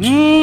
Mm.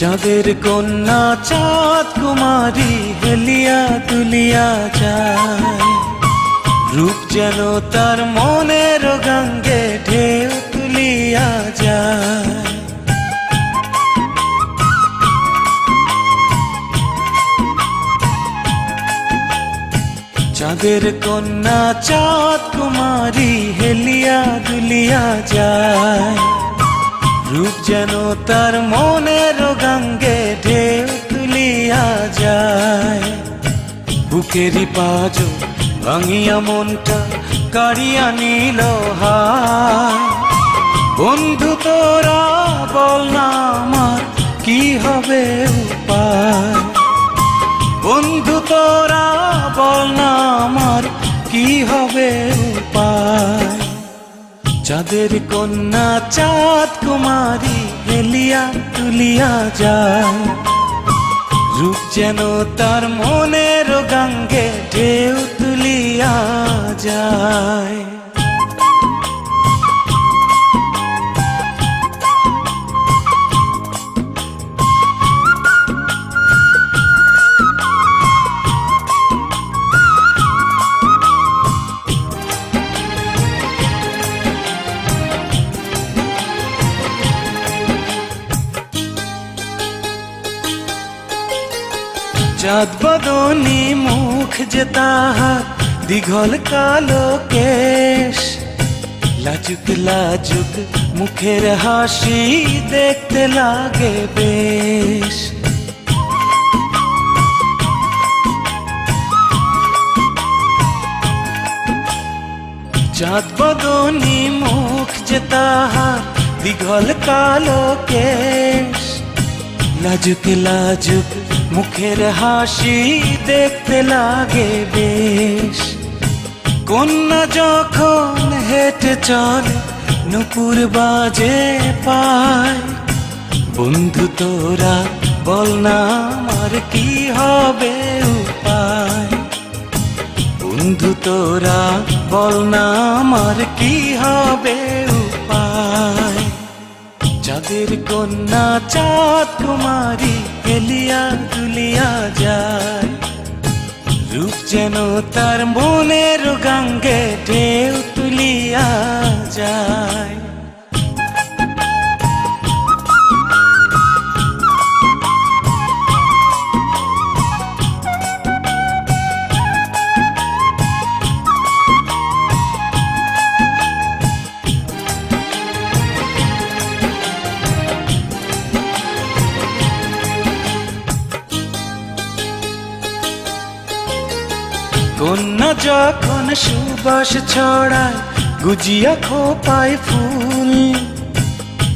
চাঁদের কন্যা, চাঁদ কুমারী, হেলিয়া তুলিয়া যায়। রূপ যেন তার মনের গঙ্গে ঢেউ তুলিয়া যায়। চাঁদের কন্যা, চাঁদ কুমারী, হেলিয়া দুলিয়া যায়। রূপ যেন তার মনের গঙ্গে ঢেউ তুলিয়া যায়। বুকেরই পাজ ভাঙিয়া মনটা কাড়িয়া নিল বন্ধু তোরা বল না আমার কি হবে উপায়। বন্ধু তোরা বল না আমার কি হবে চাঁদের কন্যা চাঁদ কুমারী হেলিয়া তুলিয়া যায়। রূপ যেন তার মনের গঙ্গে ঢেউ তুলিয়া যায়। চাঁদ বদনি মুখ যে তাহার দীঘল কালো কেশ। লাজুক লাজুক, মুখের হাসি দেখতে লাগে বেশ। চাঁদ বদনি মুখ যে তাহার দীঘল কালো কেশ। লাজুক লাজুক মুখের হাসি দেখতে লাগে বেশ। কন্যা যখন হেঁটে চলে, নুপুর বাজে পায়। বন্ধু তোরা বল না আমার কি হবে উপায়? বন্ধু তোরা বল না আমার কি হবে চাঁদের কন্যা চাঁদ কুমারী এলিয়া দুলিয়া যায়। রূপ যেন তার মনের গঙ্গে ঢেউ তুলিয়া যায়। কন্যা যখন সুবাস ছড়ায়, গুজিয়া খোপায় ফুল।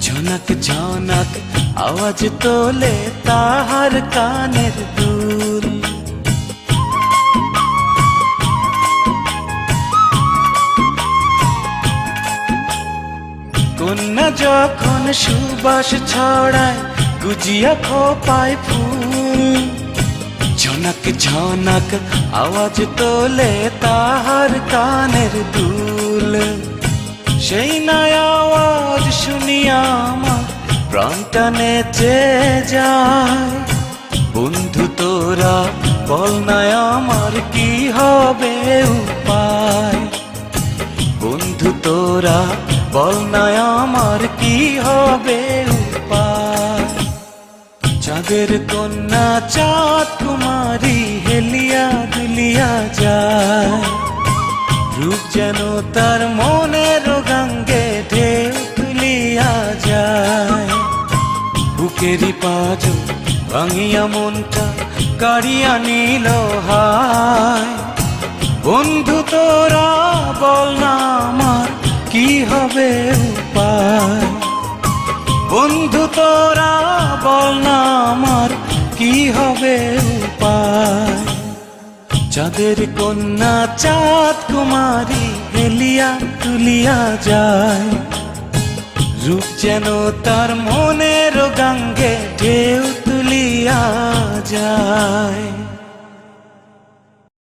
ঝনক ঝনক, আওয়াজ তোলে তাহার কানের দুল। কন্যা যখন সুবাস ছড়ায়, গুজিয়া খোপায় ফুল। ঝনক ঝনক আওয়াজ তোলে তাহার কানের দুল সেই নয় আওয়াজ শুনিয়া আমার প্রাণটা নেচে যায়। বন্ধু তোরা, বল না আমার কি হবে উপায়? বন্ধু তোরা, বল না আমার কি হবে চাঁদের কন্যা চাঁদ কুমারী হেলিয়া দুলিয়া যায় রূপ যেন তার মনের গঙ্গে ঢেউ তুলিয়া যায় বুকেরই পাজ ভাঙিয়া মনটা কাড়িয়া নিল হায় বন্ধু তোরা বল না আমার কি হবে উপায় বন্ধু তোরা বল না আমার? কি হবে উপায় চাঁদের কন্যা চাঁদ কুমারী হেলিয়া তুলিয়া যায়। রূপ যেন তার মনের গাঙ্গে ঢেউ তুলিয়া যায়।